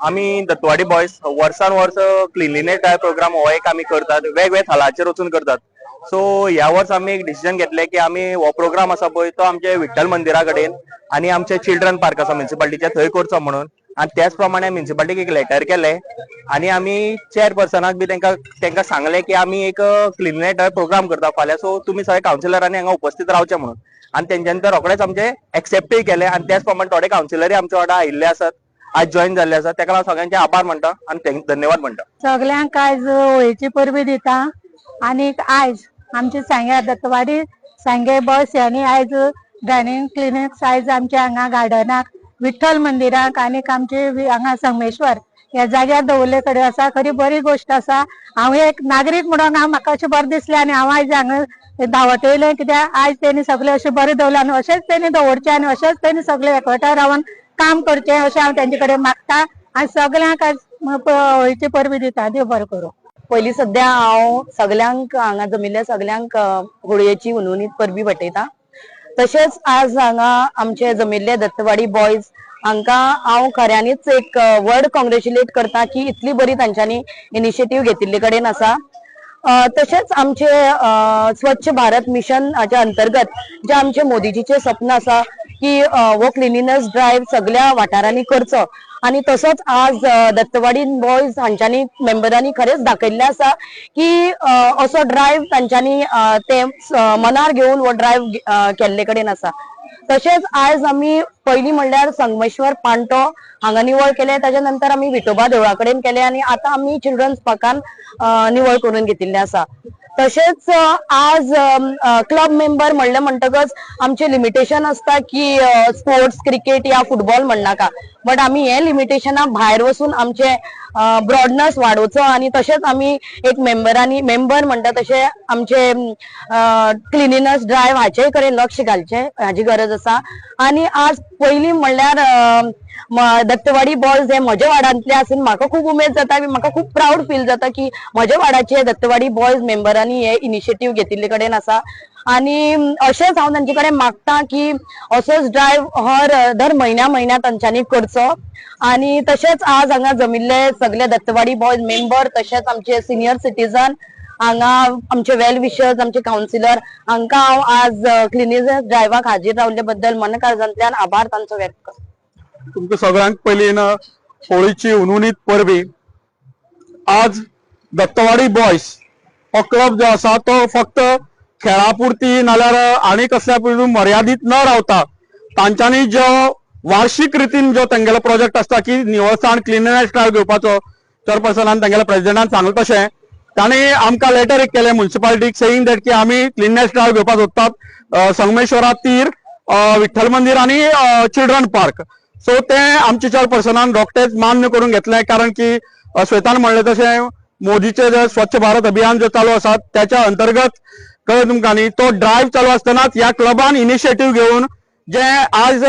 आम्ही दत्तवाडी बॉयज वर्सान वर्स क्लिनलीनेस ड्रायव्ह प्रोग्राम हो एक आम्ही करतात वेगवेगळ्या थळाचेर वचून करतात. सो ह्या वर्स आम्ही एक डिसिजन घेतले की आम्ही हो प्रोग्राम आसा पळय तो आमचे विठ्ठल मंदिरा कडेन आणि आमचे चिल्ड्रन पार्क आसा म्युन्सिपाल्टीचे थंय करचो म्हणून. आणि त्याच प्रमाणे म्युन्सिपाल्टीक एक लेटर केले आणि आम्ही चेअरपर्सनाक बी तांकां तांकां सांगले की आम्ही एक क्लिनलीनेस प्रोग्राम करता फाल्यां. सो तुमी सगळे कावन्सिलरांनी हांगा उपस्थित रावचे म्हणून. आणि तेंच्यानी तर रोखडेच आमचे एक्सेप्टूय केले आणि त्याच प्रमाणे थोडे कावन्सिलरी आमच्या वांगडा आयिल्ले आसात आज जॉईन झाले आसा ताका हांव सगळ्यांचे आभार म्हणटा आणि धन्यवाद म्हणटा सगल्यांक आयज होळीची परबी दिता. आणि आयज आमचे सांग्या दत्तवाडी सांगे बस यांनी आयज ड्रायनिंग क्लिनिक्स आयज आमच्या हांगा गार्डनाक विठ्ठल मंदिराक आणि आमचे हांगा संगमेश्वर ह्या जाग्यार दवरले कडेन आसा खरी बरी गोष्ट आसा हांव एक नागरीक म्हणून हांव म्हाका अशें बरें दिसलें आनी हांव आयज हांगा धावत येयलें कित्याक आयज तेणी सगळें अशें बरें दवरलें आनी अशेंच तेणी दवरचें आनी अशेंच तेणी सगळे एकवटाय रावन काम करचें अशें हांव तेंचे कडेन मागता. आनी सगल्यांक आयज होळीची परबी दिता देव बरें करूं. पयलीं सद्या हांव सगल्यांक हांगा जमिल्ल्या सगल्यांक होळयेची हुनहुनीत परबी भेटयता तशेंच आज हांगा आमचे जमिल्ले दत्तवाडी बॉयज हांकां हांव खऱ्यांनीच एक वर्ड कॉंग्रेच्युलेट करता की इतली बरी तांच्यांनी इनिशिएटीव घेतिल्ले कडेन आसा तशेंच आमचे स्वच्छ भारत मिशन हाच्या अंतर्गत जे आमचे मोदीजीचे स्वप्न आसा की वो हो क्लिनिनस ड्रायव्ह सगळ्या वाठारांनी करचो. आणि तसोच आज दत्तवाडी बॉयज हांच्यांनी मेंबरांनी खरेंच दाखयल्लें आसा की असो ड्रायव्ह तांच्यांनी ते मनार घेवन हो ड्रायव्ह केल्ले कडेन आसा तशेंच आयज आमी पहिली म्हणल्यार संगमेश्वर पांटो हांगा निवळ केले त्याच्या नंतर आमी विठोबा देवळा कडेन केले आणि आता आमी चिल्ड्रन्स पार्कान निवळ करून घेतिल्ले आसा तशेंच आज क्लब मेंबर म्हणले म्हणटकच आमचे लिमिटेशन असता की स्पोर्ट्स क्रिकेट या फुटबॉल म्हणनाका बट आमी हे लिमिटेशना भायर वचून आमचे ब्रॉडनस वाडोवचो आणि तशेंच आमी एक मेंबरांनी मेंबर म्हणटा तशें आमचे क्लिनिनस ड्रायव्ह हाचे कडेन लक्ष घालचे हाची गरज आसा आणि आज पयलीं म्हणल्यार दत्तवाडी बॉल्स हे म्हज्या वाड्यांतले आसून म्हाका खूप उमेद जाता आनी म्हाका खूप प्राऊड फील जाता की म्हज्या वाडाचे दत्तवाडी बॉयज मेंबरांनी हे इनिशिएटीव घेतिल्ले कडेन आसा आणि अशेंच हांव तांचे कडेन मागता की असोच ड्रायव्ह हर दर म्हयन्या म्हयन्या तांच्यांनी करचो. आणि तशेंच आज हांगा जमिल्ले सगळे दत्तवाडी बॉयज मेंबर तशेंच आमचे सिनियर सिटीजन हांगा आमचे वेल विशर्स आमचे कावन्सिलर हांकां हांव आज क्लिनिजस ड्रायव्हाक हाजीर रावल्ले बद्दल मन काळजांतल्यान आभार तांचो व्यक्त करता. तुमकां सगळ्यांक पयली होळीची उनुनीत परबी आज दत्तवाडी बॉयज हो क्लब जो आसा तो फक्त खेळापुरती नाल्यार आनी कसल्या पयलू मर्यादीत न रावता तांच्यांनी जो वार्षिक रितीन जो तेंगेलो प्रोजेक्ट आसता की निवळसाण क्लिननेस ट्रायल घेवपाचो चेअरपर्सनान तेंगेल्या प्रेसिडेंटान सांगलें तशें. तांणी आमकां लेटर एक केलें मुन्सिपालिटीक सेईंग दॅट की आमी क्लिननेस ट्रायल घेवपाक सोदतात संगमेश्वरा तीर विठ्ठल मंदिर आनी चिल्ड्रन पार्क सो ते चार पर्सनान रोखडेच मान्य करून घेतले कारण की श्वेतान म्हणलें तशें मोदीचे जे स्वच्छ भारत अभियान जे चालू आसा त्याच्या अंतर्गत कळ्ळें तुमकां न्ही तो ड्रायव्ह चालू आसतनाच ह्या क्लबान इनिशिएटीव घेवन जे आज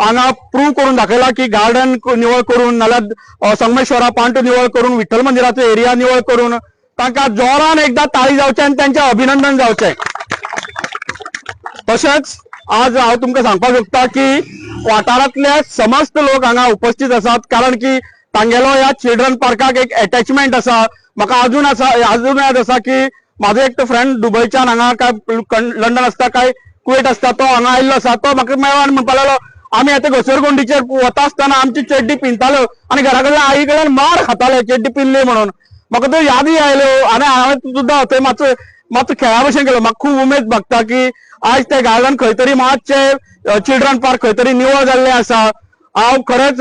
हांगा प्रूव्ह करून दाखयला की गार्डन निवळ करून नाल्यार संगमेश्वरा पांट निवळ करून विठ्ठल मंदिराचो एरिया निवळ करून तांकां जोरान एकदां ताळी जावचे आनी त्यांचे अभिनंदन जावचें. तशेंच आज हांव तुमकां सांगपाक सोदता की वाठारांतले समस्त लोक हांगा उपस्थित आसात कारण की तांगेलो ह्या चिल्ड्रन पार्काक एक अटॅचमेंट आसा. म्हाका अजून आसा अजून याद आसा की म्हाजो एक फ्रेंड दुबयच्यान हांगा काय लंडन आसता काय कुवेट आसता तो हांगा आयिल्लो आसा. तो म्हाका मेळोन म्हणपाक लागलो आमी आतां घसरगुंडीचेर वता आसतना आमची चड्डी पिंताल्यो आणि घरा कडल्यान आई कडल्यान मार खाताले चड्डी पिल्ली म्हणून. म्हाका त्यो यादी आयल्यो आनी हांवें सुद्दां थंय मातसो मातसो खेळा भशेन केलो म्हाका खूब उमेद भागता की आयज ते गार्डन खंय तरी मातशे चिल्ड्रन पार्क खंय तरी निवळ जाल्लें आसा हांव खरेंच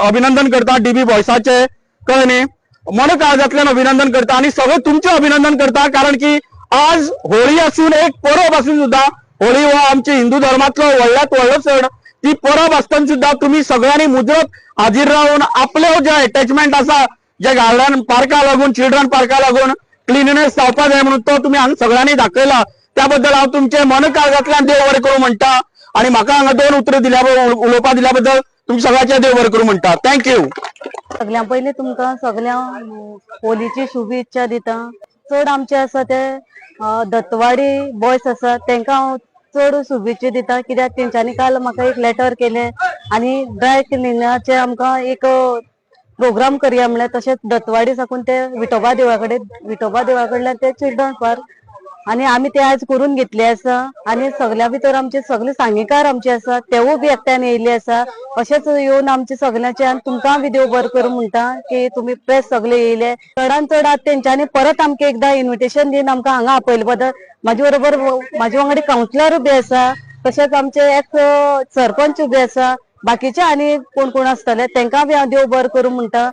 अभिनंदन करता डीबी बॉयसाचे कळ्ळें न्ही? मन काळजांतल्यान अभिनंदन करता आणि सगळें तुमचे अभिनंदन करता कारण की आज होळी असून एक परब असून सुद्धा होळी हो आमच्या हिंदू धर्मातलो व्हडल्यात व्हडलो सण ती परब आसतना सुद्धा तुम्ही सगळ्यांनी मुजरत हाजीर राहून आपले जे अटॅचमेंट आसा जे गार्डन पार्का लागून चिल्ड्रन पार्का लागून क्लिननेस जावपा जाय म्हणून तो तुम्ही हांगा सगळ्यांनी दाखयला त्याबद्दल हांव तुमचे मन देव बरें करूं म्हणटा आणि म्हाका हांगा दोन उतरां दिल्या उलोवपा दिल्या बद्दल तुमी सगळ्याचे देव बरें करूं म्हणटा थँक्यू सगळ्यां पयलीं तुमकां सगळ्यां होलीची शुभेच्छा दिता. चड आमचे आसा ते दत्तवाडी बॉयज आसा तांकां हांव चड शुभेच्छा दिता कित्याक तेंच्यांनी काल म्हाका एक लेटर केले आनी ड्राय क्लिनराचे आमकां एक प्रोग्राम करया म्हणल्यार तशेंच दत्तवाडी साकून ते विठोबा देवळा कडेन विठोबा देवळा कडल्यान ते चिल्ड्रन पार्क आनी आमी ते आयज करून घेतले आसा आनी सगळ्या भितर आमचे सगळे सांगीकार आमचे आसा तेवूय बी एकट्यान येयल्ले आसा अशेंच येवन आमचे सगळ्यांचे आनी तुमकां बी देव बर करूं म्हणटा की तुमी प्रेस सगळे येयले चडान चड आज तेंच्यांनी परत आमकां एकदां इन्विटेशन दिवन आमकां हांगा आपयले बद्दल. म्हाजे बरोबर म्हाजे वांगडी कावन्सिलर बी आसा तशेंच आमचे एक सरपंच बी आसा बाकीचे आनी कोण कोण आसतले तांकां बी हांव देव बर करूं म्हणटा